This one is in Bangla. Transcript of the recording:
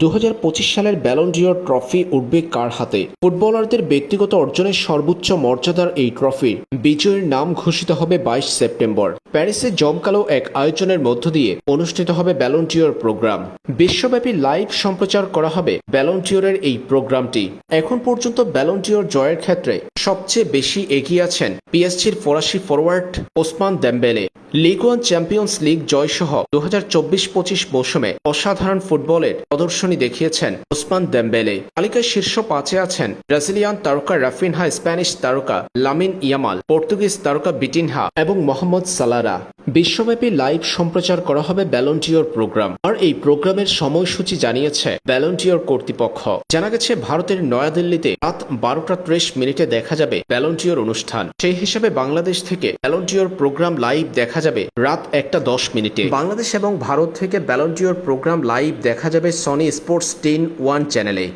দু হাজার পঁচিশ সালের ব্যালন্ডিয়র ট্রফি উঠবে কার হাতে? ফুটবলারদের ব্যক্তিগত অর্জনের সর্বোচ্চ মর্যাদার এই ট্রফি বিজয়ীর নাম ঘোষিত হবে বাইশ সেপ্টেম্বর। প্যারিসে জমকালো এক আয়োজনের মধ্য দিয়ে অনুষ্ঠিত হবে ব্যালন্টিয়র প্রোগ্রাম বিশ্বব্যাপী লাইভ সম্প্রচার করা হবে ব্যালন্টিয়রের এই প্রোগ্রামটি এখন পর্যন্ত ব্যালন্টিয়র জয়ের ক্ষেত্রে সবচেয়ে বেশি এগিয়ে আছেন পিএসজির ফরাসি forward Ousmane Dembele. Ligue one Champions League জয়সহ দু হাজার চব্বিশ পঁচিশ মৌসুমে অসাধারণ ফুটবলের প্রদর্শনী দেখিয়েছেন ওসমান দেম্বেলে। তালিকায় শীর্ষ পাঁচে আছেন ব্রাজিলিয়ান তারকা রাফিনহা, স্প্যানিশ তারকা লামিন ইয়ামাল, পর্তুগিজ তারকা বিটিনহা এবং মোহাম্মদ সালারা। বিশ্বব্যাপী লাইভ সম্প্রচার করা হবে ব্যালন্টিয়র প্রোগ্রাম। আর এই প্রোগ্রামের সময়সূচি জানিয়েছে ব্যালন্টিয়র কর্তৃপক্ষ। জানা গেছে, ভারতের নয়াদিল্লিতে রাত বারোটা ত্রিশ মিনিটে দেখা যাবে ব্যালন্টিয়র অনুষ্ঠান। সেই হিসাবে বাংলাদেশ থেকে ব্যালন্টিয়র প্রোগ্রাম লাইভ দেখা যাবে রাত একটা দশ মিনিটে। বাংলাদেশ এবং ভারত থেকে ব্যালন্টিয়র প্রোগ্রাম লাইভ দেখা যাবে সনি স্পোর্টস টেন ওয়ান চ্যানেলে।